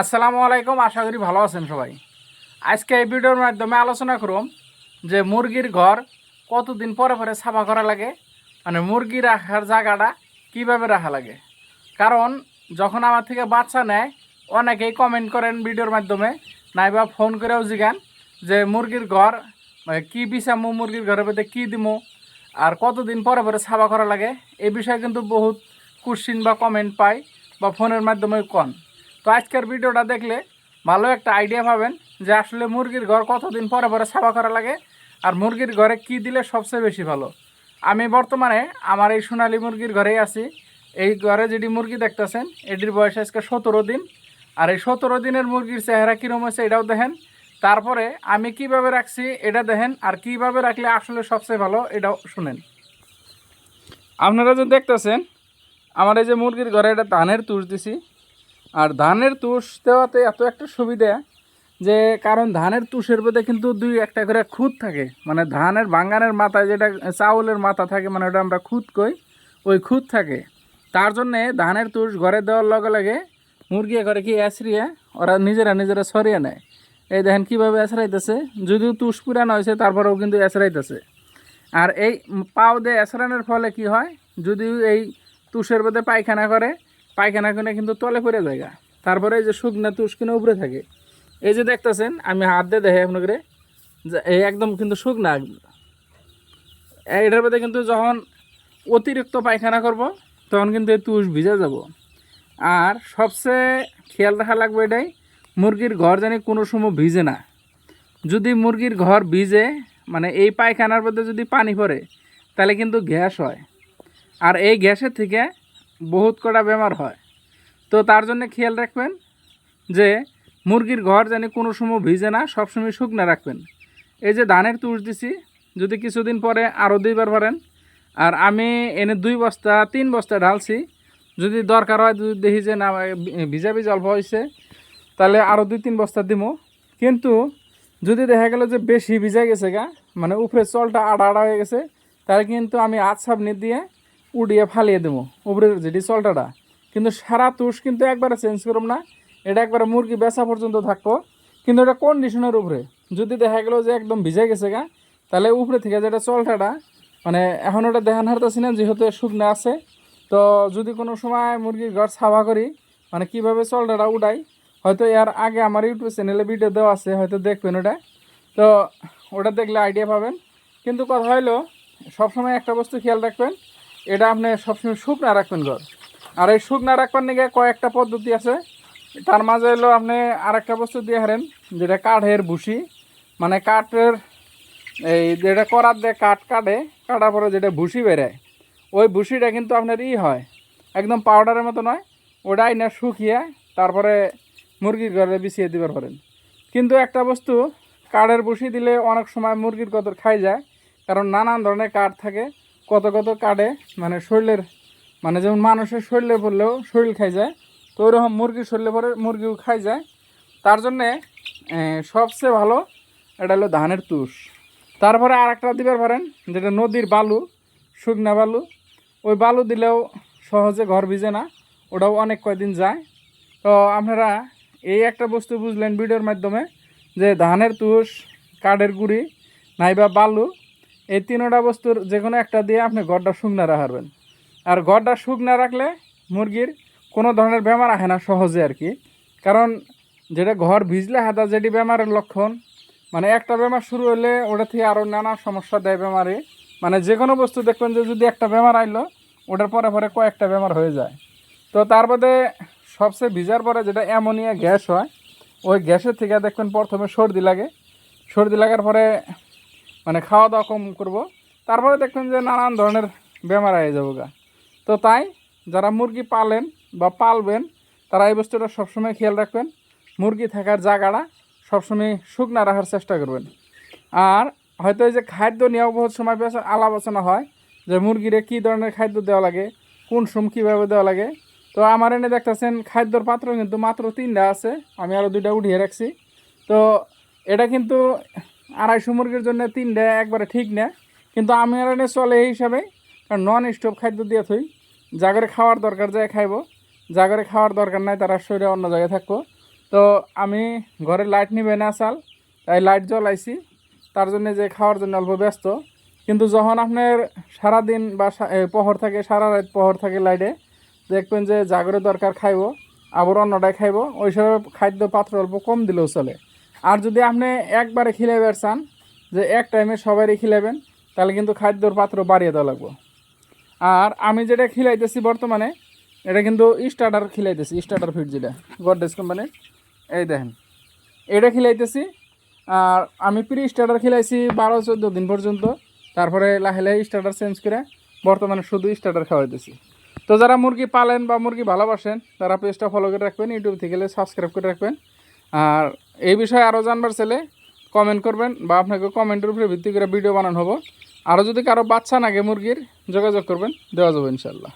আসসালামু আলাইকুম, আশা করি ভালো আছেন সবাই। আজকে এই ভিডিওর মাধ্যমে আলোচনা করুম যে মুরগির ঘর কতদিন পরে পরে সাফা করা লাগে মানে মুরগি রাখার জায়গাটা কীভাবে রাখা লাগে। কারণ যখন আমার থেকে বাচ্চা নেয়, অনেকেই কমেন্ট করেন ভিডিওর মাধ্যমে, নাইবা ফোন করেও জিগান যে মুরগির ঘর কি কী বিছামু মুরগির ঘরের মধ্যে কী দিমু, আর কতদিন পরে পরে সাফা করা লাগে এই বিষয়ে কিন্তু বহুত কোশ্চিন বা কমেন্ট পাই বা ফোনের মাধ্যমে কন। তো আজকের ভিডিওটা দেখলে ভালো একটা আইডিয়া পাবেন যে আসলে মুরগির ঘর কতদিন পরে পরে সাফা করা লাগে আর মুরগির ঘরে কি দিলে সবচেয়ে বেশি ভালো? আমি বর্তমানে আমার এই সোনালী মুরগির ঘরেই আছি। এই ঘরে যেটি মুরগি দেখতেছেন, এটির বয়স আজকে সতেরো দিন। আর এই সতেরো দিনের মুরগির চেহারা কীরকম হয়েছে এটাও দেখেন। তারপরে আমি কীভাবে রাখছি এটা দেখেন, আর কীভাবে রাখলে আসলে সবচেয়ে ভালো এটাও শুনেন। আপনারা যে দেখতেছেন, আমার এই যে মুরগির ঘরে এটা ধানের তুষ দিছি। আর ধানের তুষ দেওয়াতে এত একটা সুবিধা যে কারণ ধানের তুষের মধ্যে কিন্তু দুই একটা করে খুদ থাকে। মানে ধানের বাঙ্গানের মাথায় যেটা, চাউলের মাথা থাকে মানে ওটা আমরা খুদ কই, ওই খুদ থাকে। তার জন্যে ধানের তুষ ঘরে দেওয়ার লগে লগে মুরগি ঘরে কি অ্যাসরিয়া ওরা নিজেরা নিজেরা সরিয়ে নেয়। এই দেখেন কীভাবে অ্যাসরাইতেছে যদিও তুষ পুরানো হয়েছে, তারপরেও কিন্তু অ্যাসরাইতেছে আর এই পাও দিয়ে অ্যাসরানোর ফলে কি হয় যদি এই তুষের মধ্যে পায়খানা করে পায়খানা করে কিন্তু তলে পড়ে জায়গা তারপরে এই যে শুকনা তুষ কিনে উপরে থাকে। এই যে দেখতেছেন, আমি হাত দিয়ে দেখে আপনাকে যে এই একদম কিন্তু শুকনা। এটার মধ্যে কিন্তু যখন অতিরিক্ত পায়খানা করব, তখন কিন্তু এই তুষ ভিজে যাব। আর সবচেয়ে খেয়াল রাখা লাগবে এটাই, মুরগির ঘর জানি কোনো সময় ভিজে না। যদি মুরগির ঘর ভিজে মানে এই পায়খানার মধ্যে যদি পানি পড়ে, তাহলে কিন্তু গ্যাস হয়। আর এই গ্যাসের থেকে বহুত কটা বেমার হয়। তো তার জন্য খেয়াল রাখবেন যে মুরগির ঘর জানি কোনো সময় ভিজে না, সবসময় শুকনা রাখবেন। এই যে ধানের তুষ দিছি, যদি কিছুদিন পরে আরও দুইবার পারেন আর আমি এনে দুই বস্তা, তিন বস্তা ঢালছি, যদি দরকার হয় দেখি যে না ভিজা ভিজা অল্প হয়েছে তাহলে আরও দুই তিন বস্তা দিব কিন্তু যদি দেখা গেল যে বেশি ভিজা গেছে গা মানে উপরে চলটা আড়া আড়া হয়ে গেছে, তাহলে কিন্তু আমি আট সাবনি দিয়ে উড়িয়ে ফালিয়ে দেবো। উপরের যেটি চলটাটা কিন্তু সারা তুষ কিন্তু একবারে চেঞ্জ করব না। এটা একবারে মুরগি বেচা পর্যন্ত থাকব। কিন্তু এটা কন্ডিশনের উপরে। যদি দেখা গেলো যে একদম ভিজে গেছে গা, তাহলে উপরে থেকে যেটা চলটাটা মানে এখন ওটা দেখান হারতেছি না, যেহেতু শুকনো আছে। তো যদি কোনো সময় মুরগির ঘর সাফা করি মানে কীভাবে চলটাটা উঠাই হয়তো এর আগে আমার ইউটিউব চ্যানেলে ভিডিও দেওয়া আছে, হয়তো দেখবেন ওটা। তো ওটা দেখলে আইডিয়া পাবেন। কিন্তু কথা হলো সবসময় একটা বস্তু খেয়াল রাখবেন এটা আপনি সবসময় শুকনা রাখবেন ঘর। আর এই শুকনা রাখবার নিয়ে কয়েকটা পদ্ধতি আছে। তার মাঝে হলো আপনি আর একটা বস্তু দিয়ে হারেন যেটা কাঠের ভুসি। মানে কাঠের এই যেটা করার দিয়ে কাঠ কাটে, কাটার পরে যেটা ভুসি বেরোয়, ওই ভুসিটা কিন্তু আপনার ই হয়, একদম পাউডারের মতো নয়। ওটাই না শুকিয়ে তারপরে মুরগির ঘরে বিছিয়ে দিবার পারেন। কিন্তু একটা বস্তু, কাঠের বসি দিলে অনেক সময় মুরগির কদর খাই যায়, কারণ নানান ধরনের কাঠ থাকে। কত কত কাঠে মানে শরীরের মানে যেমন মানুষের শরীরে পড়লেও শরীর খাই যায়, তো ওইরকম মুরগির শরীরে পরে মুরগিও খাই যায়। তার জন্যে সবচেয়ে ভালো এটা হলো ধানের তুষ। তারপরে আর একটা দিবার পারেন, যেটা নদীর বালু, শুকনা বালু। ওই বালু দিলেও সহজে ঘর ভিজে না, ওটাও অনেক কয়দিন যায়। তো আপনারা এই একটা বস্তু বুঝলেন ভিডিওর মাধ্যমে, যে ধানের তুষ, কাঠের গুঁড়ি, নাইবা বালু এই তিনোটা বস্তুর যে কোনো একটা দিয়ে আপনি ঘরটা শুকনা রাখবেন। আর ঘরটা শুকনা রাখলে মুরগির কোনো ধরনের বেমার আসে না সহজে আর কি। কারণ যেটা ঘর ভিজলে হাতা যেটি বেমারের লক্ষণ মানে একটা বেমার শুরু হলে ওটা থেকে আরও নানা সমস্যা দেয় বেমারে। মানে যে কোনো বস্তু দেখবেন যে যদি একটা বেমার আইলো, ওটার পরে পরে কয়েকটা বেমার হয়ে যায়। তো তার মধ্যে সবচেয়ে ভিজার পরে যেটা অ্যামোনিয়া গ্যাস হয়, ওই গ্যাসের থেকে দেখবেন প্রথমে সর্দি লাগে। সর্দি লাগার পরে মানে খাওয়া দাওয়া কম করব। তারপরে দেখবেন যে নানান ধরনের বেমার হয়ে যাব গা। তো তাই যারা মুরগি পালেন বা পালবেন, তারা এই বস্তুটা সবসময় খেয়াল রাখবেন। মুরগি থাকার জায়গাটা সবসময় শুকনা রাখার চেষ্টা করবেন। আর হয়তো এই যে খাদ্য নিয়েও বহুত সময় বেশ আলোচনা হয় যে মুরগিরে কী ধরনের খাদ্য দেওয়া লাগে, কোন সম কীভাবে দেওয়া লাগে। তো আমার এনে দেখতেছেন খাদ্যর পাত্র কিন্তু মাত্র তিনটা আছে, আমি আরও দুইটা উঠিয়ে রাখছি। তো এটা কিন্তু আড়াইশো মুরগির জন্য তিনটা, একবারে ঠিক না। কিন্তু আমি আর চলে এই হিসাবে, কারণ নন স্টপ খাদ্য দিয়ে থই। জাগরে খাওয়ার দরকার যায় খাইব। জাগরে খাওয়ার দরকার নাই, তারা শরীরে অন্য জায়গায় থাকব। তো আমি ঘরে লাইট নিবে না চাল, তাই লাইট জ্বলাইছি। তার জন্য যে খাওয়ার জন্য অল্প ব্যস্ত। কিন্তু যখন আপনার সারাদিন বা প্রহর থাকে, সারা রাত প্রহর থাকে লাইটে দেখবেন যে জাগরে দরকার খাইব। আবার অন্যটাই খাইব। ওই সময় খাদ্য পাত্র অল্প কম দিলেও চলে। আর যদি আপনি একবারে খিলাইবার চান, যে এক টাইমে সবারই খিলাবেন তাহলে কিন্তু খাদ্যর পাত্র বাড়িয়ে দেওয়া লাগবে। আর আমি যেটা খিলাইতেছি বর্তমানে, এটা কিন্তু স্টার্টার খিলাইতেছি স্টার্টার ফিট যেটা গডরেজ কোম্পানির এই দেখেন, এটা খিলাইতেছি, আর আমি প্রি স্টার্টার খিলাইছি বারো, চোদ্দ দিন পর্যন্ত, তারপরে লাহে লাহে স্টার্টার চেঞ্জ করে বর্তমানে শুধু স্টার্টার খাওয়াইতেছি। তো যারা মুরগি পালেন বা মুরগি ভালোবাসেন, তারা পেজটা ফলো করে রাখবেন ইউটিউব থেকে সাবস্ক্রাইব করে রাখবেন। আর এই বিষয়ে আরও জানবার ছেলে কমেন্ট করবেন বা আপনাকে কমেন্টের উপরে ভিত্তি করে ভিডিও বানানো হব। আরও যদি কারও বাচ্চা নাগে মুরগির, যোগাযোগ করবেন, দেওয়া যাবে ইনশাল্লাহ।